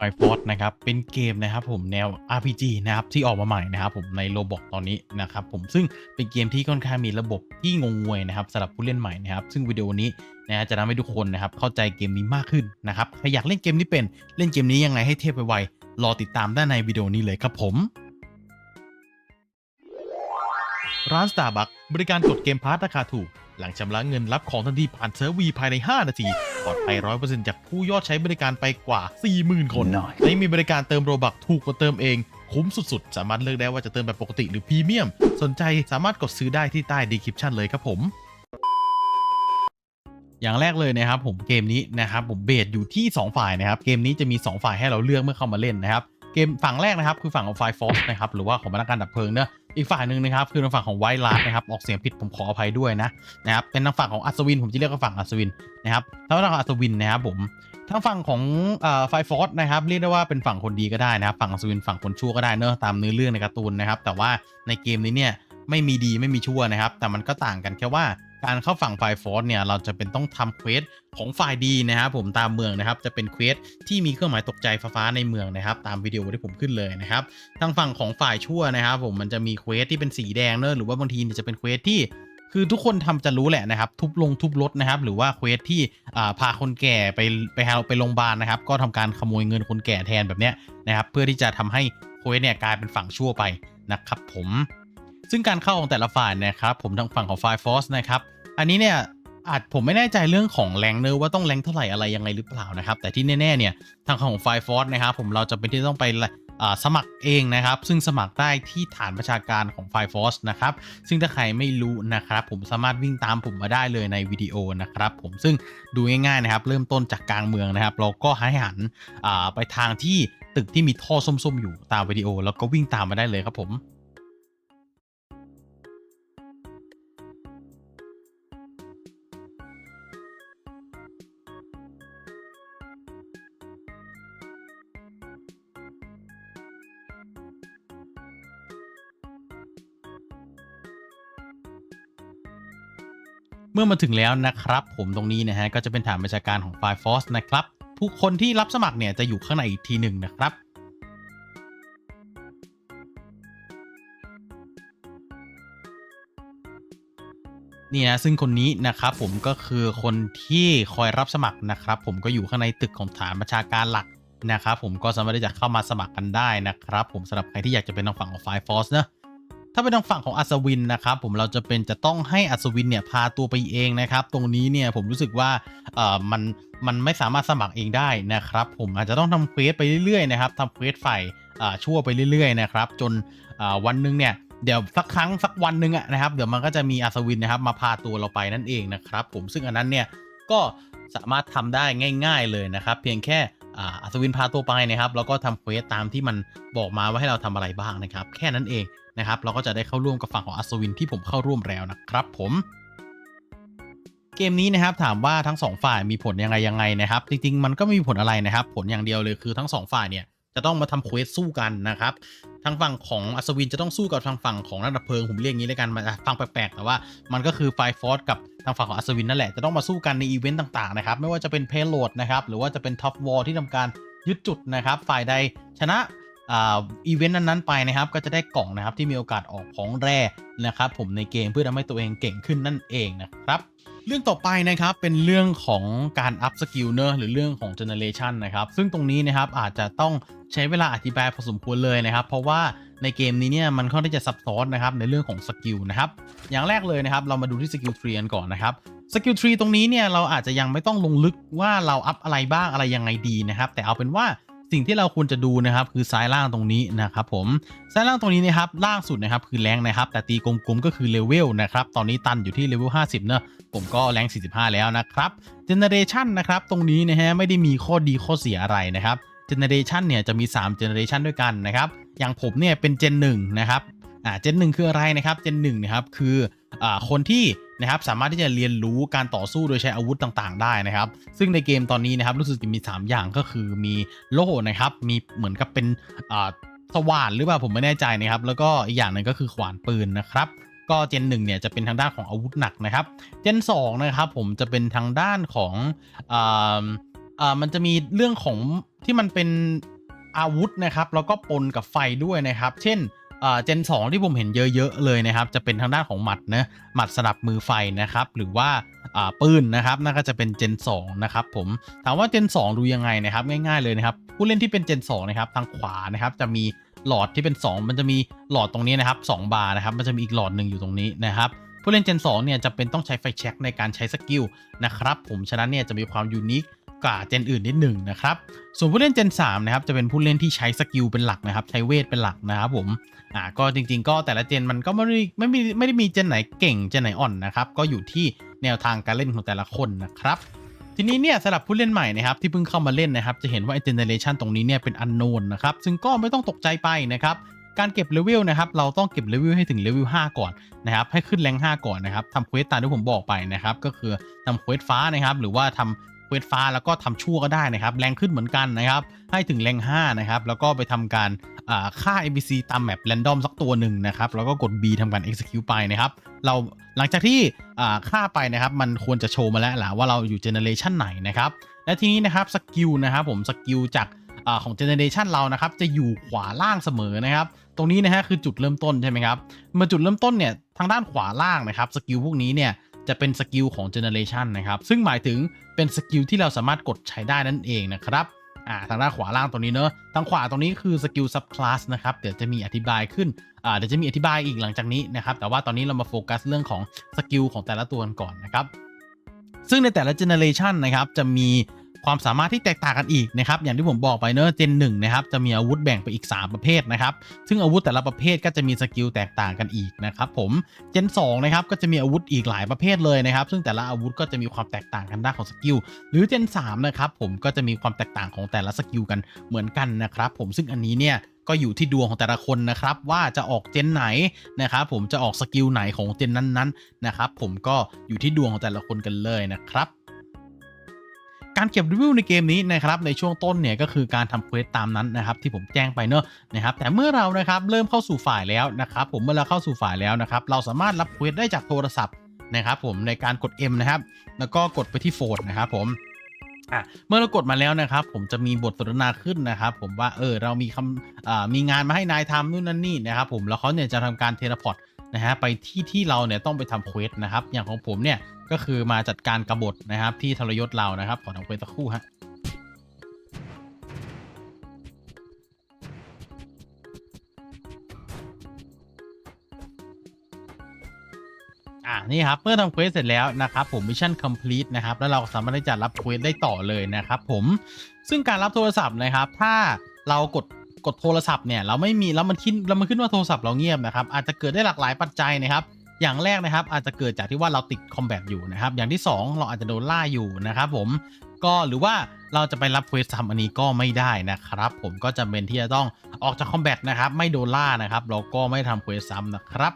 Fire Force นะครับเป็นเกมนะครับผมแนว RPG นะครับที่ออกมาใหม่นะครับผมในโ o บอกตอนนี้นะครับผมซึ่งเป็นเกมที่ค่อนข้างมีระบบที่งงงวยนะครับสำหรับผู้เล่นใหม่นะครับซึ่งวิดีโอนี้นะฮะจะทำให้ทุกคนนะครับเข้าใจเกมนี้มากขึ้นนะครับใครอยากเล่นเกมนี้เป็นเล่นเกมนี้ยังไงให้เทพไปไวๆรอติดตามได้ในวิดีโอนี้เลยครับผมร้าน Starbucks บริการกดเกมพาร์ทราคาถูก หลังชำระเงินรับของทันทีผ่านเซิร์ฟวีภายใน 5 นาที ปลอดภัย 100%จากผู้ยอดใช้บริการไปกว่า 40,000 คน Nice และยังมีบริการเติมโรบักถูกกว่าเติมเอง คุ้มสุดๆ สามารถเลือกได้ว่าจะเติมแบบปกติหรือพรีเมียม สนใจสามารถกดซื้อได้ที่ใต้ดีคริปชันเลยครับผม อย่างแรกเลยนะครับผมเกมนี้นะครับผมเบสอยู่ที่ 2 ฝ่ายนะครับเกมนี้จะมี 2 ฝ่ายให้เราเลือกเมื่อเข้ามาเล่นนะครับ เกมฝั่งแรกนะครับคือฝั่งของไฟฟอสนะครับหรือว่าของพนักงานดับเพลิงเนอะอีกฝ่ายหนึ่งนะครับคือทางฝั่งของไวท์ลาร์นะครับออกเสียงผิดผมขออภัยด้วยนะนะครับเป็นทางฝั่งของอัศวิน ผมจะเรียกว่าฝั่งอัศวินนะครับถ้าทางอัศวินนะครับผมทางฝั่งของไฟฟอสนะครับเรียกได้ว่าเป็นฝั่งคนดีก็ได้นะครับฝั่งอัศวินฝั่งคนชั่วก็ได้เนอะตามเนื้อเรื่องในการ์ตูนนะครับแต่ว่าในเกมนี้เนี่ยไม่มีดีไม่มีชั่วนะครับ แต่มันก็ต่างกันแค่ว่า การเข้าฝั่งไฟฟอร์สเนี่ยเราจะเป็นต้องทำเควสของฝ่ายดีนะครับผมตามเมืองนะครับจะเป็นเควสที่มีเครื่องหมายตกใจฟ้าในเมืองนะครับ ตามวิดีโอที่ผมขึ้นเลยนะครับทางฝั่งของฝ่ายชั่วนะครับ ผมมันจะมีเควสที่เป็นสีแดงเนอะหรือว่าบางทีจะเป็นเควสที่คือทุกคนทำจะรู้แหละนะครับ ทุบลงทุบรถนะครับ หรือว่าเควสที่พาคนแก่ไปไปหาไปโรงพยาบาลนะครับ ก็ทำการขโมยเงินคนแก่แทนแบบเนี้ยนะครับ เพื่อที่จะทำให้เควสเนี่ยกลายเป็นฝั่งชั่วไปนะครับผม ซึ่งการเข้าของแต่ละฝ่ายนะครับผมทางฝั่งของฝ่ายฟอสนะครับอันนี้เนี่ยอาจผมไม่แน่ใจเรื่องของแรงเนอว่าต้องแรงเท่าไหร่อะไรยังไงหรือเปล่านะครับ แต่ที่แน่ๆเนี่ยทางของฝ่ายฟอสนะครับผมเราจะเป็นที่ต้องไปสมัครเองนะครับ ซึ่งสมัครได้ที่ฐานประชาการของ f i r e Force นะครับ ซึ่งถ้าใครไม่รู้นะครับ ผมสามารถวิ่งตามผมมาได้เลยในวิดีโอนะครับผมซึ่งดูง่ายๆนะครับ เริ่มต้นจากกลางเมืองนะครับ เราก็ให้หันไปทางที่ตึกที่มีท่อส้มๆ อยู่ตามวิดีโอ แล้วก็วิ่งตามมาได้เลยครับผม มื่อมาถึงแล้วนะครับผมตรงนี้นะฮะก็จะเป็นฐานประชาการของ Fire Force นะครับผู้คนที่รับสมัครเนี่ยจะอยู่ข้างในอีกทีหนึ่งนะครับนี่นะซึ่งคนนี้นะครับผมก็คือคนที่คอยรับสมัครนะครับ ผมก็อยู่ข้างในตึกของฐานประชาการหลักนะครับผมก็สามารถที่จะเข้ามาสมัครกันได้นะครับ ผมสำหรับใครที่อยากจะเป็นทางฝั่งของ Firefox เนะ ถ้าเป็นทางฝั่งของอัศวินนะครับผมเราจะเป็นจะต้องให้อัศวินเนี่ยพาตัวไปเองนะครับ ตรงนี้เนี่ยผมรู้สึกว่าเอ่อมันมันไม่สามารถสมัครเองได้นะครับ ผมอาจจะต้องทำเควสไปเรื่อยๆนะครับทำเควสฝ่ายอ่าชั่วไปเรื่อยๆนะครับ จนอ่าวันหนึงเนี่ยเดี๋ยวสักครั้งสักวันหนึ่งอะนะครับเดี๋ยวมันก็จะมีอัศวินนะครับมาพาตัวเราไปนั่นเองนะครับ ผมซึ่งอันนั้นเนี่ยก็สามารถทำได้ง่าย ๆเลยนะครับ เพียงแค่อ่าอัศวินพาตัวไปนะครับแล้วก็ทำเควสตามที่มันบอกมาว่าให้เราทำอะไรบ้างนะครับ แค่นั้นเอง นะครับ เราก็จะได้เข้าร่วมกับฝั่งของอัศวินที่ผมเข้าร่วมแล้วนะครับผมเกมนี้นะครับถามว่าทั้งสองฝ่ายมีผลยังไงยังไงนะครับจริงๆมันก็ไม่มีผลอะไรนะครับ ผลอย่างเดียวเลยคือทั้งสองฝ่ายเนี่ยจะต้องมาทำเควสสู้กันนะครับทางฝั่งของอัศวินจะต้องสู้กับทางฝั่งของนักดับเพลิงผมเรียกงี้เลยกันมาฟังแปลกๆแต่ว่ามันก็คือไฟฟอร์กับทางฝั่งของอัศวินนั่นแหละจะต้องมาสู้กันในอีเวนต์ต่างๆนะครับไม่ว่าจะเป็นเพลโหลดนะครับหรือว่าจะเป็นท็อปวอลที่ทำการยึดจุดนะครับ ฝ่ายใดชนะ อีเวนต์นั้นๆไปนะครับ ก็จะได้กล่องนะครับที่มีโอกาสออกของแร่นะครับผมในเกมเพื่อทำให้ตัวเองเก่งขึ้นนั่นเองนะครับเรื่องต่อไปนะครับเป็นเรื่องของการอัพสกิลเนอะหรือเรื่องของเจเนเรชันนะครับซึ่งตรงนี้นะครับอาจจะต้องใช้เวลาอธิบายพอสมควรเลยนะครับ เพราะว่าในเกมนี้เนี่ยมันค่อนข้างที่จะซับซ้อนนะครับในเรื่องของสกิลนะครับอย่างแรกเลยนะครับเรามาดูที่สกิลทรีกันก่อนนะครับสกิลทรีตรงนี้เนี่ยเราอาจจะยังไม่ต้องลงลึกว่าเราอัพอะไรบ้างอะไรยังไงดีนะครับแต่เอาเป็นว่า สิ่งที่เราควรจะดูนะครับคือซ้ายล่างตรงนี้นะครับผมซ้ายล่างตรงนี้นะครับล่างสุดนะครับคือแรงนะครับ แต่ตีกลมๆก็คือเลเวลนะครับตอนนี้ตันอยู่ที่เลเวล50 เนอะผมก็แรง 45 แล้วนะครับเจเนเรชันนะครับตรงนี้นะฮะไม่ได้มีข้อดีข้อเสียอะไรนะครับเจเนเรชันเนี่ยจะมี3เจเนเรชันด้วยกันนะครับอย่างผมเนี่ยเป็นเจนหนึ่งนะครับอ่าเจนหนึ่งคืออะไรนะครับเจนหนึ่งนะครับคืออ่าคนที่ นะครับสามารถที่จะเรียนรู้การต่อสู้โดยใช้อาวุธต่างๆ ได้นะครับ ซึ่งในเกมตอนนี้นะครับรู้สึกจะมี 3 อย่างก็คือมีโล่นะครับมีเหมือนกับเป็นสว่านหรือเปล่าผมไม่แน่ใจนะครับแล้วก็อีกอย่างหนึ่งก็คือขวานปืนนะครับก็เจนหนึ่งเนี่ยจะเป็นทางด้านของอาวุธหนักนะครับ เจน2นะครับผมจะเป็นทางด้านของอาอ่ามันจะมีเรื่องของที่มันเป็นอาวุธนะครับแล้วก็ปนกับไฟด้วยนะครับ เช่น เจน2ที่ผมเห็นเยอะๆเลยนะครับ จะเป็นทางด้านของหมัดนะหมัดสลับมือไฟนะครับ หรือว่าปืนนะครับนั่นก็จะเป็นเจน2นะครับผมถามว่าเจน2 ดูยังไงนะครับ ง่ายๆเลยนะครับ ผู้เล่นที่เป็นเจน2นะครับทางขวานะครับจะมีหลอดที่เป็น 2 มันจะมีหลอดตรงนี้นะครับ2บาร์นะครับ มันจะมีอีกหลอดหนึ่งอยู่ตรงนี้นะครับผู้เล่น Gen 2เนี่ยจะเป็นต้องใช้ไฟแช็กในการใช้สกิลนะครับผมฉะนั้นเนี่ยจะมีความยูนิค กว่าเจนอื่นนิดหนึ่งนะครับ ส่วนผู้เล่น Gen 3นะครับจะเป็นผู้เล่นที่ใช้สกิลเป็นหลักนะครับ ใช้เวทเป็นหลักนะครับผมอ่าก็จริง ๆ ก็แต่ละเจนมันก็ไม่ได้ไม่มีไม่ได้มีเจนไหนเก่งเจนไหนอ่อนนะครับ ก็อยู่ที่แนวทางการเล่นของแต่ละคนนะครับทีนี้เนี่ยสำหรับผู้เล่นใหม่นะครับที่เพิ่งเข้ามาเล่นนะครับ จะเห็นว่าไอเจเนเรชันตรงนี้เนี่ยเป็นอันโนนนะครับ ซึ่งก็ไม่ต้องตกใจไปนะครับ การเก็บเลเวลนะครับ เราต้องเก็บเลเวลให้ถึงเลเวล5ก่อนนะครับ ให้ขึ้นแรง 5 ก่อนนะครับทำเควสตามที่ผมบอกไปนะครับ ก็คือทำเควสฟ้านะครับ หรือว่าทำ เวสฟ้าแล้วก็ทำชั่วก็ได้นะครับ แรงขึ้นเหมือนกันนะครับให้ถึงแรง5นะครับแล้วก็ไปทำการอ่าฆ่า NPC ตามแมป r รนดอมสักตัวหนึ่งนะครับแล้วก็กด B ทำการ execute ไปนะครับเราหลังจากที่อ่าฆ่าไปนะครับมันควรจะโชว์มาแล้วแหละว่าเราอยู่เจเนเรชันไหนนะครับและทีนี้นะครับสกิลนะครับผมสกิลจากอของเจเนเรชันเรานะครับจะอยู่ขวาล่างเสมอนะครับตรงนี้นะฮะคือจุดเริ่มต้นใช่ไหมครับเมื่อจุดเริ่มต้นเนี่ยทางด้านขวาล่างนะครับสกิลพวกนี้เนี่ย จะเป็นสกิลของเจเนเรชันนะครับ ซึ่งหมายถึงเป็นสกิลที่เราสามารถกดใช้ได้นั่นเองนะครับอ่าทางด้านขวาล่างตรงนี้เนอะทางขวาตรงนี้คือสกิลซับคลาสนะครับ เดี๋ยวจะมีอธิบายขึ้นอ่าเดี๋ยวจะมีอธิบายอีกหลังจากนี้นะครับ แต่ว่าตอนนี้เรามาโฟกัสเรื่องของสกิลของแต่ละตัวกันก่อนนะครับ ซึ่งในแต่ละเจเนเรชันนะครับจะมี ความสามารถที่แตกต่างกันอีกนะครับอย่างที่ผมบอกไปเนอะเจนหนึ่งนะครับจะมีอาวุธแบ่งไปอีก 3 ประเภทนะครับซึ่งอาวุธแต่ละประเภทก็จะมีสกิลแตกต่างกันอีกนะครับผมเจน2นะครับก็จะมีอาวุธอีกหลายประเภทเลยนะครับ ซึ่งแต่ละอาวุธก็จะมีความแตกต่างกันด้านของสกิลหรือเจน3นะครับผมก็จะมีความแตกต่างของแต่ละสกิลกันเหมือนกันนะครับผมซึ่งอันนี้เนี่ยก็อยู่ที่ดวงของแต่ละคนนะครับ ว่าจะออกเจนไหนนะครับผมจะออกสกิลไหนของเจนนั้นๆนะครับผมก็อยู่ที่ดวงของแต่ละคนกันเลยนะครับ การเก็บรีวิวในเกมนี้นะครับในช่วงต้นเนี่ยก็คือการทำเควสตามนั้นนะครับที่ผมแจ้งไปเนอะนะครับแต่เมื่อเรานะครับเริ่มเข้าสู่ฝ่ายแล้วนะครับผมเมื่อเราเข้าสู่ฝ่ายแล้วนะครับเราสามารถรับเควสได้จากโทรศัพท์นะครับผมในการกด M นะครับแล้วก็กดไปที่โฟนนะครับผมเมื่อเรากดมาแล้วนะครับ ผมจะมีบทสนทนาขึ้นนะครับ ผมว่าเออเรามีคำมีงานมาให้นายทำนู่นนั่นนี่นะครับ ผมแล้วเขาเนี่ยจะทำการเทเลพอร์ตนะฮะไปที่ที่เราเนี่ยต้องไปทำเควสนะครับอย่างของผมเนี่ย ก็คือมาจัดการกบฏนะครับ ที่ทรยศเรานะครับ ขอทำเควสสักครู่ฮะอ่านี่ครับเมื่อทำเควสเสร็จแล้วนะครับผมมิชชั่นคอมพลีทนะครับแล้วเราสามารถที่จะรับเควสได้ต่อเลยนะครับผมซึ่งการรับโทรศัพท์นะครับ ถ้าเรากดกดโทรศัพท์เนี่ยเราไม่มีแล้วมันขึ้นแล้วมันขึ้นว่าโทรศัพท์เราเงียบนะครับอาจจะเกิดได้หลากหลายปัจจัยนะครับ อย่างแรกนะครับ อาจจะเกิดจากที่ว่าเราติดคอมแบทอยู่นะครับ อย่างที่ 2 เราอาจจะโดนล่าอยู่นะครับผมก็หรือว่าเราจะไปรับเควสทำอันนี้ก็ไม่ได้นะครับ ผมก็จำเป็นที่จะต้องออกจากคอมแบทนะครับไม่โดนล่านะครับเราก็ไม่ทำเควสซ้ำนะครับ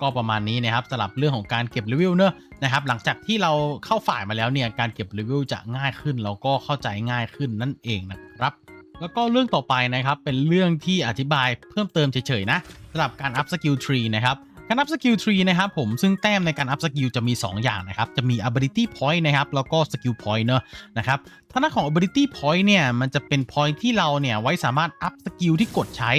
ก็ประมาณนี้นะครับสำหรับเรื่องของการเก็บรีวิวเนอะนะครับหลังจากที่เราเข้าฝ่ายมาแล้วเนี่ยการเก็บรีวิวจะง่ายขึ้นแล้วก็เข้าใจง่ายขึ้นนั่นเองนะครับ แล้วก็เรื่องต่อไปนะครับเป็นเรื่องที่อธิบายเพิ่มเติมเฉยๆนะสำหรับการอัพสกิลทรีนะครับ การอัพสกิลทรีนะครับผมซึ่งแต้มในการอัพสกิลจะมี 2 อย่างนะครับจะมี ability point นะครับแล้วก็ skill point เนอะนะครับถ้าน้าของ ability point เนี่ยมันจะเป็น point ที่เราเนี่ยไว้สามารถอัพสกิลที่กดใช้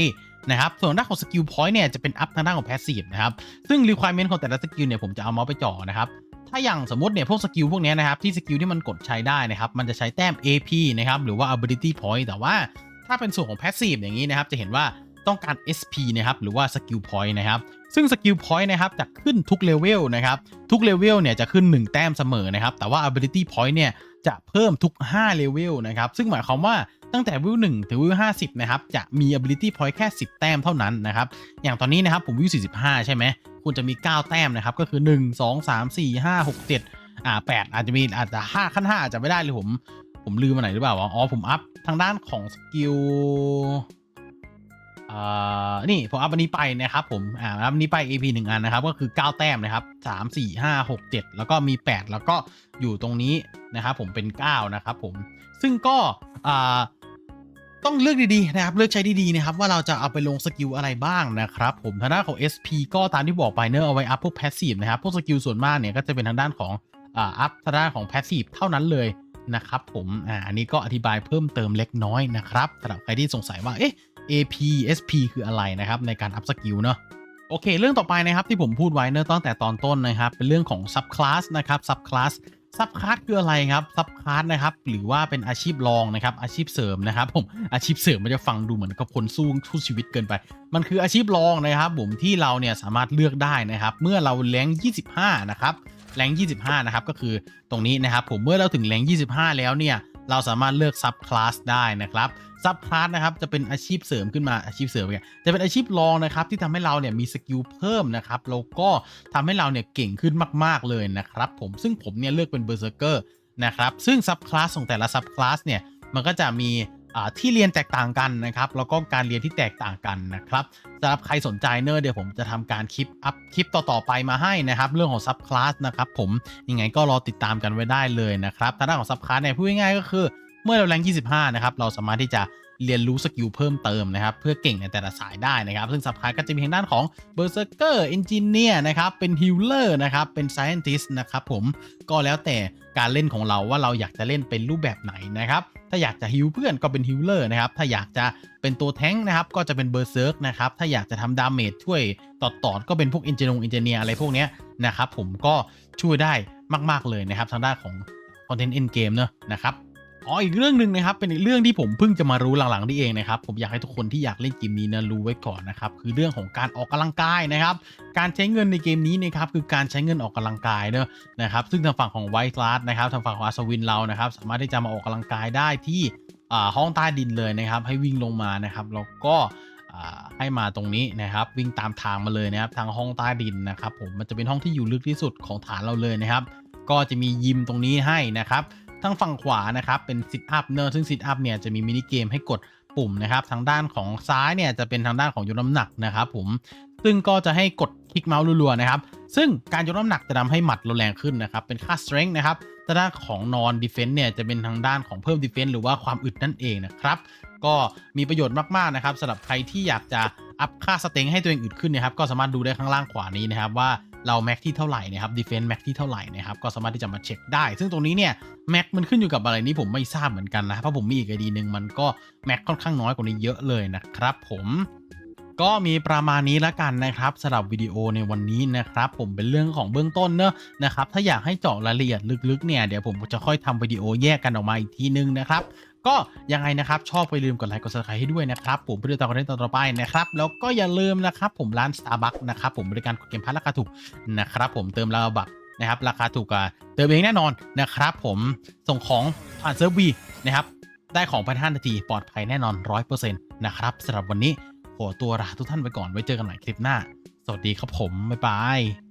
นะครับส่วนด้านของ skill point เนี่ยจะเป็นอัพทางด้านของ passive นะครับซึ่ง requirement ของแต่ละสกิลเนี่ยผมจะเอาเมาส์ไปจ่อนะครับถ้าอย่างสมมติเนี่ยพวกสกิลพวกนี้นะครับที่สกิลที่มันกดใช้ได้นะครับมันจะใช้แต้ม AP นะครับหรือว่า ability point แต่ว่าถ้าเป็นส่วนของ passive อย่างนี้นะครับจะเห็นว่า ต้องการ SP นะครับหรือว่า skill point นะครับซึ่ง skill point นะครับจะขึ้นทุกเลเวลนะครับทุกเลเวลเนี่ยจะขึ้น 1 แต้มเสมอนะครับแต่ว่า ability point เนี่ยจะเพิ่มทุก5เลเวลนะครับซึ่งหมายความว่าตั้งแต่วิว1ถึงวิว50 นะครับ จะมี ability point แค่ 10 แต้มเท่านั้นนะครับ อย่างตอนนี้นะครับผมวิว 45 ใช่ไหม คุณจะมี 9 แต้มนะครับ ก็คือ 1 2 3 4 5 6 7 อ่า 8 อาจจะมีอาจจะ5ขั้น 5 อาจจะไม่ได้เลยผม ผมลืมมาไหนหรือเปล่า อ๋อ ผมอัพทางด้านของสกิล อ่านี่ผมอัพอันนี้ไปนะครับผมอ่าอัพอันนี้ไป AP หนึ่งอันนะครับ ก็คือ 9 แต้มนะครับ 3 4 5 6 7 แล้วก็มี 8 แล้วก็อยู่ตรงนี้นะครับผมเป็น 9 นะครับผมซึ่งก็อ่าต้องเลือกดีๆนะครับ เลือกใช้ดีๆนะครับ ว่าเราจะเอาไปลงสกิลอะไรบ้างนะครับ ผมทางด้านของ SP ก็ตามที่บอกไปเนอะเอาไว้อัพพวก passive นะครับ พวกสกิลส่วนมากเนี่ยก็จะเป็นทางด้านของอ่าอัพทางด้านของ passive เท่านั้นเลยนะครับผมอ่าอันนี้ก็อธิบายเพิ่มเติมเล็กน้อยนะครับสำหรับใครที่สงสัยว่าเอ๊ะ AP SP คืออะไรนะครับในการอัพสกิลเนาะโอเค เรื่องต่อไปนะครับที่ผมพูดไว้เนอะตั้งแต่ตอนต้นนะครับ เป็นเรื่องของ subclass นะครับ subclass subclass คืออะไรครับ subclass นะครับ หรือว่าเป็นอาชีพรองนะครับ อาชีพเสริมนะครับ ผมอาชีพเสริมมันจะฟังดูเหมือนกับคนสู้สู้ชีวิตเกินไป มันคืออาชีพรองนะครับ ผมที่เราเนี่ยสามารถเลือกได้นะครับ เมื่อเราแรง25 นะครับแรง25 นะครับ ก็คือตรงนี้นะครับ ผมเมื่อเราถึงแรง25 แล้วเนี่ย เราสามารถเลือกซับคลาสได้นะครับซับคลาสนะครับจะเป็นอาชีพเสริมขึ้นมาอาชีพเสริมเนี่ยจะเป็นอาชีพรองนะครับที่ทำให้เราเนี่ยมีสกิลเพิ่มนะครับแล้วก็ทำให้เราเนี่ยเก่งขึ้นมาก ๆเลยนะครับผมซึ่งผมเนี่ยเลือกเป็นเบอร์เซอร์เกอร์นะครับซึ่งซับคลาสของแต่ละซับคลาสเนี่ยมันก็จะมี ที่เรียนแตกต่างกันนะครับแล้วก็การเรียนที่แตกต่างกันนะครับสำหรับใครสนใจเนอะเดี๋ยวผมจะทำการคลิปอัพคลิปต่อๆไปมาให้นะครับ เรื่องของซับคลาสนะครับผมยังไงก็รอติดตามกันไว้ได้เลยนะครับทางด้านของซับคลาสเนี่ยพูดง่ายๆก็คือ เมื่อเราแรง 25 นะครับเราสามารถที่จะเรียนรู้สกิลเพิ่มเติมนะครับ เพื่อเก่งในแต่ละสายได้นะครับ ซึ่งซับคลาสก็จะมีทางด้านของ b e r s e r k e r Engineer นจิเนียร์นะครับ เป็น Healer นะครับ เป็น Scientist นะครับผมก็แล้วแต่การเล่นของเราว่าเราอยากจะเล่นเป็นรูปแบบไหนนะครับ ถ้าอยากจะฮิลเพื่อนก็เป็นฮิลเลอร์นะครับ ถ้าอยากจะเป็นตัวแท้งนะครับ ก็จะเป็นเบอร์เซิร์กนะครับ ถ้าอยากจะทำดาเมจช่วยตอดตอดก็เป็นพวกอินเจนงอินเจเนียอะไรพวกเนี้ยนะครับ ผมก็ช่วยได้มาก ๆ เลยนะครับ ทางด้านของคอนเทนต์เอ็นเกมเนอะนะครับ อ๋ออีกเรื่องหนึ่งนะครับเป็นอีกเรื่องที่ผมเพิ่งจะมารู้หลังๆนี่เองนะครับผมอยากให้ทุกคนที่อยากเล่นเกมนี้นะรู้ไว้ก่อนนะครับคือเรื่องของการออกกำลังกายนะครับการใช้เงินในเกมนี้นะครับคือการใช้เงินออกกำลังกายเนอะนะครับซึ่งทางฝั่งของไวท์ลาสนะครับทางฝั่งของอัศวินเรานะครับสามารถที่จะมาออกกำลังกายได้ที่อ่าห้องใต้ดินเลยนะครับ ให้วิ่งลงมานะครับแล้วก็อ่าให้มาตรงนี้นะครับ วิ่งตามทางมาเลยนะครับทางห้องใต้ดินนะครับผมมันจะเป็นห้องที่อยู่ลึกที่สุดของฐานเราเลยนะครับ ก็จะมียิมตรงนี้ให้นะครับ ทางฝั่งขวานะครับเป็นซิทอัพเนอะซึ่งซิทอัพเนี่ยจะมีมินิเกมให้กดปุ่มนะครับทางด้านของซ้ายเนี่ยจะเป็นทางด้านของยกน้ำหนักนะครับผมซึ่งก็จะให้กดคลิกเมาส์รัวๆนะครับซึ่งการยกน้ำหนักจะทำให้หมัดเราแรงขึ้นนะครับเป็นค่า strength นะครับทางด้านของนอนดีเฟน s ์เนี่ยจะเป็นทางด้านของเพิ่มดีเฟน s ์หรือว่าความอึดนั่นเองนะครับก็มีประโยชน์มากๆนะครับสำหรับใครที่อยากจะอัพค่าสเต็งให้ตัวเองอึดขึ้นนะครับก็สามารถดูได้ข้างล่างขวานี้นะครับว่า เราแม็กที่เท่าไหร่นะครับดีเฟน s ์แม็กที่เท่าไหร่นะครับก็สามารถที่จะมาเช็คได้ ซึ่งตรงนี้เนี่ยแม็กมันขึ้นอยู่กับอะไรนี้ผมไม่ทราบเหมือนกันนะเพราะผมมีอีกไอดีหนึ่งมันก็แม็กค่อนข้างน้อยกว่านี้เยอะเลยนะครับผมก็มีประมาณนี้แล้วกันนะครับสำหรับวิดีโอในวันนี้นะครับ ผมเป็นเรื่องของเบื้องต้นเนอะนะครับถ้าอยากให้เจาะรายละเอียดลึกๆเนี่ยเดี๋ยวผมจะค่อยทำวิดีโอแยกกันออกมาอีกทีนึงนะครับ ก็ยังไงนะครับชอบไปลืมกดไลค์กด subscribe ให้ด้วยนะครับผมเพื่อติดตามคอนเทนต์ต่อไปนะครับแล้วก็อย่าลืมนะครับผมร้าน Starbucks นะครับผมบริการกดเกมพัทราคาถูกนะครับผมเติมลาบักนะครับราคาถูกกว่าเติมเองแน่นอนนะครับผมส่งของผ่านเซิร์ฟวีนะครับได้ของภายใน5นาทีปลอดภัยแน่นอน 100%นะครับสำหรับวันนี้ขอตัวลาทุกท่านไปก่อนไว้เจอกันใหม่คลิปหน้า สวัสดีครับผม บ๊ายบาย